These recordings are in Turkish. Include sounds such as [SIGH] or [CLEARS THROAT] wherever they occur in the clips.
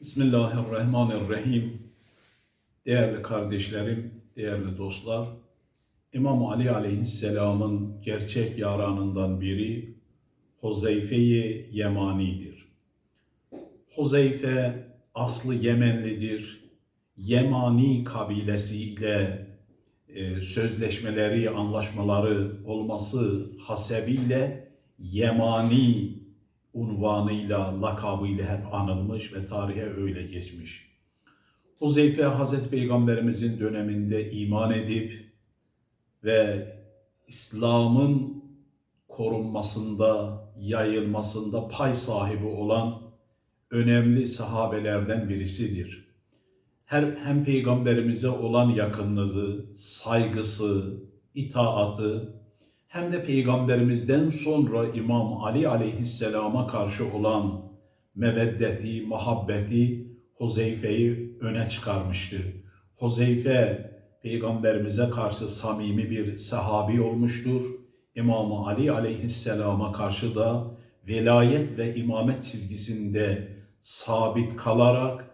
Bismillahirrahmanirrahim. Değerli kardeşlerim, değerli dostlar, İmam Ali Aleyhisselam'ın gerçek yaranından biri Huzeyfe-i Yemani'dir. Huzeyfe aslı Yemenlidir. Yemani kabilesiyle e, sözleşmeleri, anlaşmaları olması hasebiyle Yemani unvanıyla, lakabıyla hep anılmış ve tarihe öyle geçmiş. Huzeyfe Hazreti Peygamberimizin döneminde iman edip ve İslam'ın korunmasında, yayılmasında pay sahibi olan önemli sahabelerden birisidir. Her hem peygamberimize olan yakınlığı, saygısı, itaatı hem de peygamberimizden sonra İmam Ali aleyhisselama karşı olan meveddeti, muhabbeti Huzeyfe'yi öne çıkarmıştı. Huzeyfe peygamberimize karşı samimi bir sahabi olmuştur. İmam Ali aleyhisselama karşı da velayet ve imamet çizgisinde sabit kalarak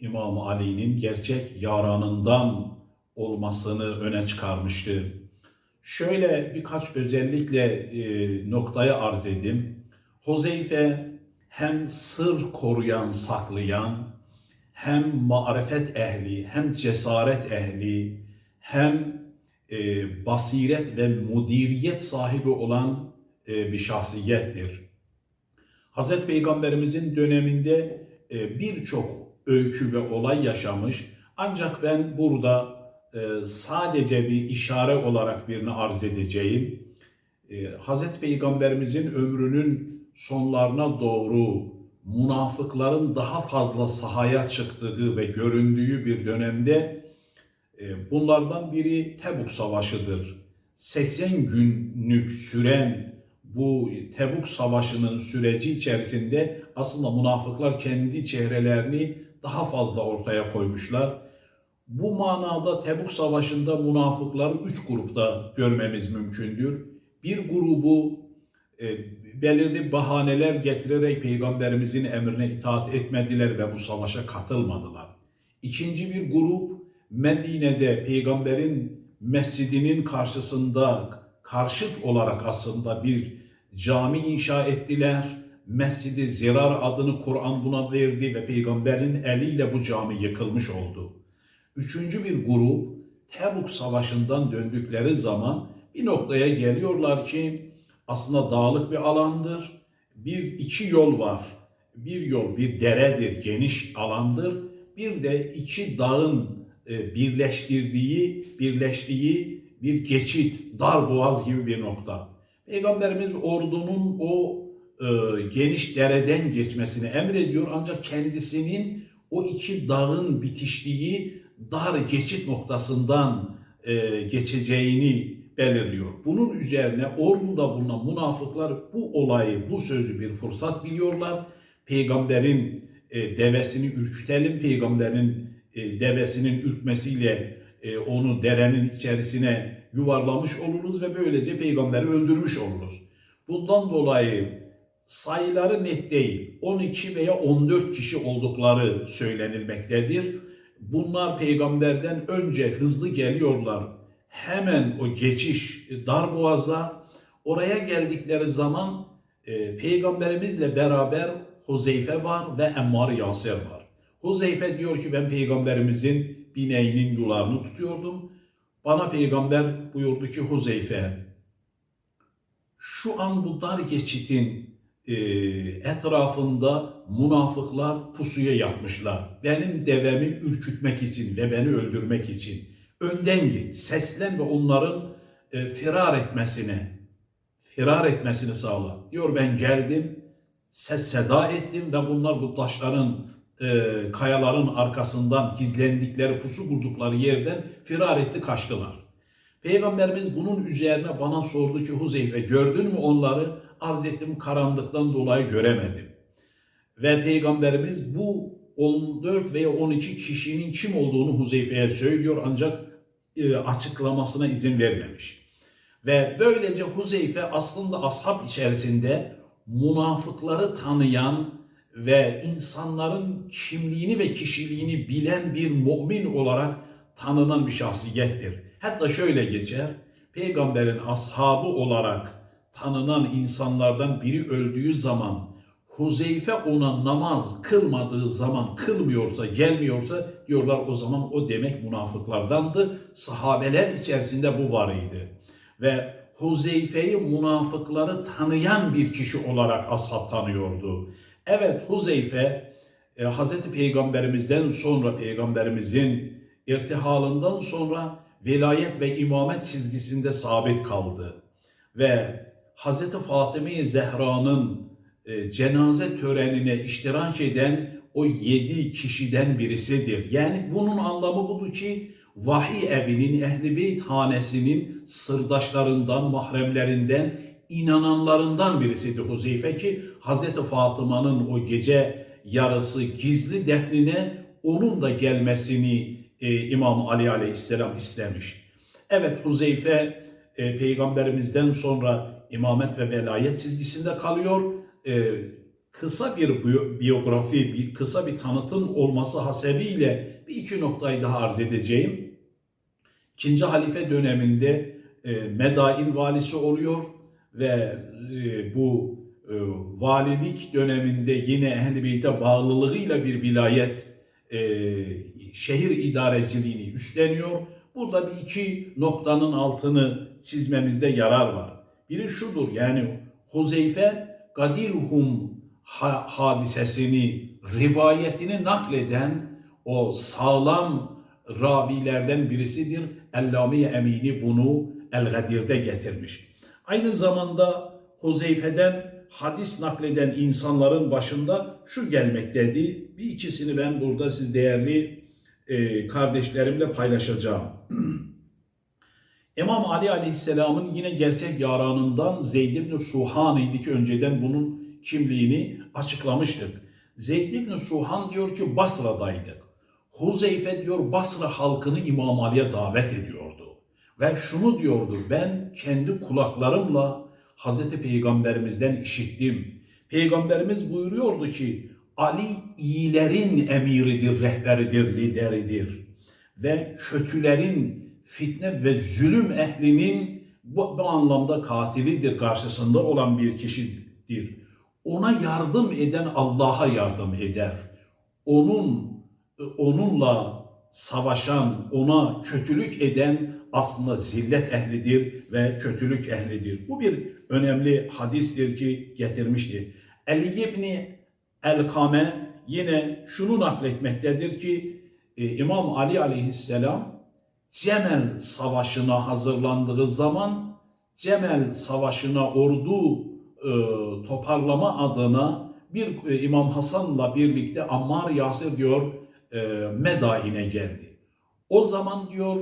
İmam Ali'nin gerçek yaranından olmasını öne çıkarmıştı. Şöyle birkaç özellikle e, noktaya arz edeyim. Huzeyfe hem sır koruyan, saklayan, hem marifet ehli, hem cesaret ehli, hem e, basiret ve mudiriyet sahibi olan e, bir şahsiyettir. Hazreti Peygamberimizin döneminde e, birçok öykü ve olay yaşamış. Ancak ben burada sadece bir işare olarak birini arz edeceğim. E, Hazreti Peygamberimizin ömrünün sonlarına doğru münafıkların daha fazla sahaya çıktığı ve göründüğü bir dönemde e, bunlardan biri Tebuk Savaşı'dır. 80 günlük süren bu Tebuk Savaşı'nın süreci içerisinde aslında münafıklar kendi çehrelerini daha fazla ortaya koymuşlar. Bu manada Tebuk Savaşı'nda münafıkları üç grupta görmemiz mümkündür. Bir grubu e, belirli bahaneler getirerek Peygamberimizin emrine itaat etmediler ve bu savaşa katılmadılar. İkinci bir grup Medine'de Peygamberin mescidinin karşısında karşıt olarak aslında bir cami inşa ettiler. Mescidi Zirar adını Kur'an buna verdi ve peygamberin eliyle bu cami yıkılmış oldu. Üçüncü bir grup Tebuk Savaşı'ndan döndükleri zaman bir noktaya geliyorlar ki aslında dağlık bir alandır. Bir iki yol var. Bir yol bir deredir, geniş alandır. Bir de iki dağın e, birleştirdiği, birleştiği bir geçit, dar boğaz gibi bir nokta. Peygamberimiz ordunun o e, geniş dereden geçmesini emrediyor ancak kendisinin o iki dağın bitiştiği dar geçit noktasından e, geçeceğini belirliyor. Bunun üzerine orduda bulunan münafıklar bu olayı, bu sözü bir fırsat biliyorlar. Peygamberin e, devesini ürkütelim, peygamberin e, devesinin ürkmesiyle e, onu derenin içerisine yuvarlamış oluruz ve böylece peygamberi öldürmüş oluruz. Bundan dolayı sayıları net değil. 12 veya 14 kişi oldukları söylenilmektedir. Bunlar peygamberden önce hızlı geliyorlar. Hemen o geçiş dar boğaza oraya geldikleri zaman e, peygamberimizle beraber Huzeyfe var ve Emmar Yasir var. Huzeyfe diyor ki ben peygamberimizin bineğinin yularını tutuyordum. Bana peygamber buyurdu ki Huzeyfe şu an bu dar geçitin e, etrafında münafıklar pusuya yatmışlar. Benim devemi ürkütmek için ve beni öldürmek için. Önden git, seslen ve onların e, firar etmesini, firar etmesini sağla. Diyor ben geldim, ses seda ettim ve bunlar bu taşların, e, kayaların arkasından gizlendikleri, pusu kurdukları yerden firar etti, kaçtılar. Peygamberimiz bunun üzerine bana sordu ki Huzeyfe gördün mü onları? Arz ettim karanlıktan dolayı göremedim. Ve Peygamberimiz bu 14 veya 12 kişinin kim olduğunu Huzeyfe'ye söylüyor ancak e, açıklamasına izin vermemiş. Ve böylece Huzeyfe aslında ashab içerisinde münafıkları tanıyan ve insanların kimliğini ve kişiliğini bilen bir mümin olarak tanınan bir şahsiyettir. Hatta şöyle geçer, peygamberin ashabı olarak tanınan insanlardan biri öldüğü zaman Huzeyfe ona namaz kılmadığı zaman kılmıyorsa, gelmiyorsa diyorlar o zaman o demek münafıklardandı. Sahabeler içerisinde bu var idi. Ve Huzeyfe'yi münafıkları tanıyan bir kişi olarak ashab tanıyordu. Evet Huzeyfe e, Hazreti Peygamberimizden sonra Peygamberimizin irtihalından sonra velayet ve imamet çizgisinde sabit kaldı. Ve Hazreti Fatıma Zehra'nın e, cenaze törenine iştirak eden o yedi kişiden birisidir. Yani bunun anlamı budur ki vahiy evinin, ehli beyt hanesinin sırdaşlarından, mahremlerinden, inananlarından birisidir Huzeyfe ki Hazreti Fatıma'nın o gece yarısı gizli defnine onun da gelmesini e, İmam Ali Aleyhisselam istemiş. Evet Huzeyfe e, peygamberimizden sonra imamet ve velayet çizgisinde kalıyor. E, kısa bir biyo- biyografi, bir kısa bir tanıtım olması hasebiyle bir iki noktayı daha arz edeceğim. İkinci halife döneminde e, Medain valisi oluyor ve e, bu e, valilik döneminde yine Ehl-i Beyt'e bağlılığıyla bir vilayet e, şehir idareciliğini üstleniyor. Burada bir iki noktanın altını çizmemizde yarar var. Biri şudur yani Huzeyfe Gadirhum ha- hadisesini, rivayetini nakleden o sağlam ravilerden birisidir. Ellame Emini bunu El-Gadir'de getirmiş. Aynı zamanda Huzeyfe'den hadis nakleden insanların başında şu gelmektedir. Bir ikisini ben burada siz değerli e, kardeşlerimle paylaşacağım. [CLEARS THROAT] İmam Ali Aleyhisselam'ın yine gerçek yaranından Zeyd ibn Suhan idi ki önceden bunun kimliğini açıklamıştık. Zeyd ibn Suhan diyor ki Basra'daydık. Huzeyfe diyor Basra halkını İmam Ali'ye davet ediyordu. Ve şunu diyordu ben kendi kulaklarımla Hazreti Peygamberimizden işittim. Peygamberimiz buyuruyordu ki Ali iyilerin emiridir, rehberidir, lideridir. Ve kötülerin fitne ve zulüm ehlinin bu, bu anlamda katilidir, karşısında olan bir kişidir. Ona yardım eden Allah'a yardım eder. Onun onunla savaşan, ona kötülük eden aslında zillet ehlidir ve kötülük ehlidir. Bu bir önemli hadistir ki getirmişti. Ali İbni El-Kame yine şunu nakletmektedir ki e, İmam Ali aleyhisselam Cemel Savaşı'na hazırlandığı zaman Cemel Savaşı'na ordu e, toparlama adına bir e, İmam Hasan'la birlikte Ammar Yasir diyor e, Medain'e geldi. O zaman diyor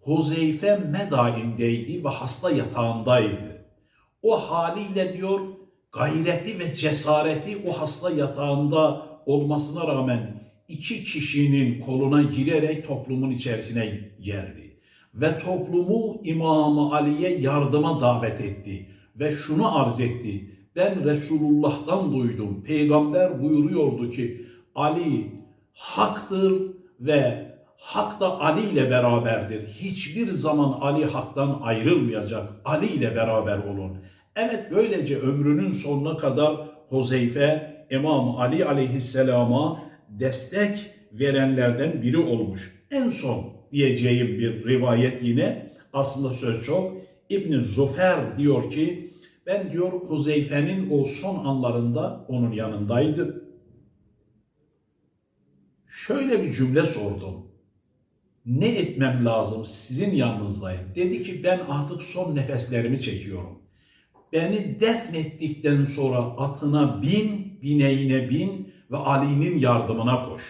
Huzeyfe Medain'deydi ve hasta yatağındaydı. O haliyle diyor gayreti ve cesareti o hasta yatağında olmasına rağmen iki kişinin koluna girerek toplumun içerisine geldi. Ve toplumu İmam Ali'ye yardıma davet etti. Ve şunu arz etti. Ben Resulullah'tan duydum. Peygamber buyuruyordu ki Ali haktır ve hak da Ali ile beraberdir. Hiçbir zaman Ali haktan ayrılmayacak. Ali ile beraber olun. Evet böylece ömrünün sonuna kadar Huzeyfe İmam Ali aleyhisselama destek verenlerden biri olmuş. En son diyeceğim bir rivayet yine aslında söz çok. İbn Zufer diyor ki ben diyor Huzeyfe'nin o son anlarında onun yanındaydı. Şöyle bir cümle sordum. Ne etmem lazım sizin yanınızdayım. Dedi ki ben artık son nefeslerimi çekiyorum. Beni defnettikten sonra atına bin, bineğine bin ve Ali'nin yardımına koş.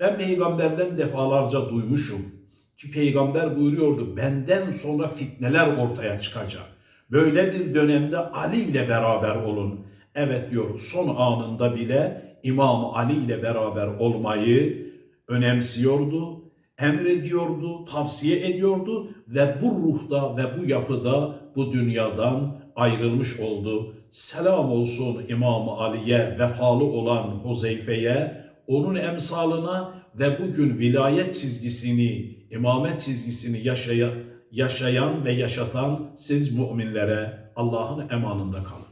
Ben peygamberden defalarca duymuşum ki peygamber buyuruyordu benden sonra fitneler ortaya çıkacak. Böyle bir dönemde Ali ile beraber olun. Evet diyor son anında bile İmam Ali ile beraber olmayı önemsiyordu, emrediyordu, tavsiye ediyordu ve bu ruhda ve bu yapıda bu dünyadan ayrılmış oldu. Selam olsun İmam Ali'ye, vefalı olan Huzeyfe'ye, onun emsalına ve bugün vilayet çizgisini, imamet çizgisini yaşaya, yaşayan ve yaşatan siz müminlere Allah'ın emanında kalın.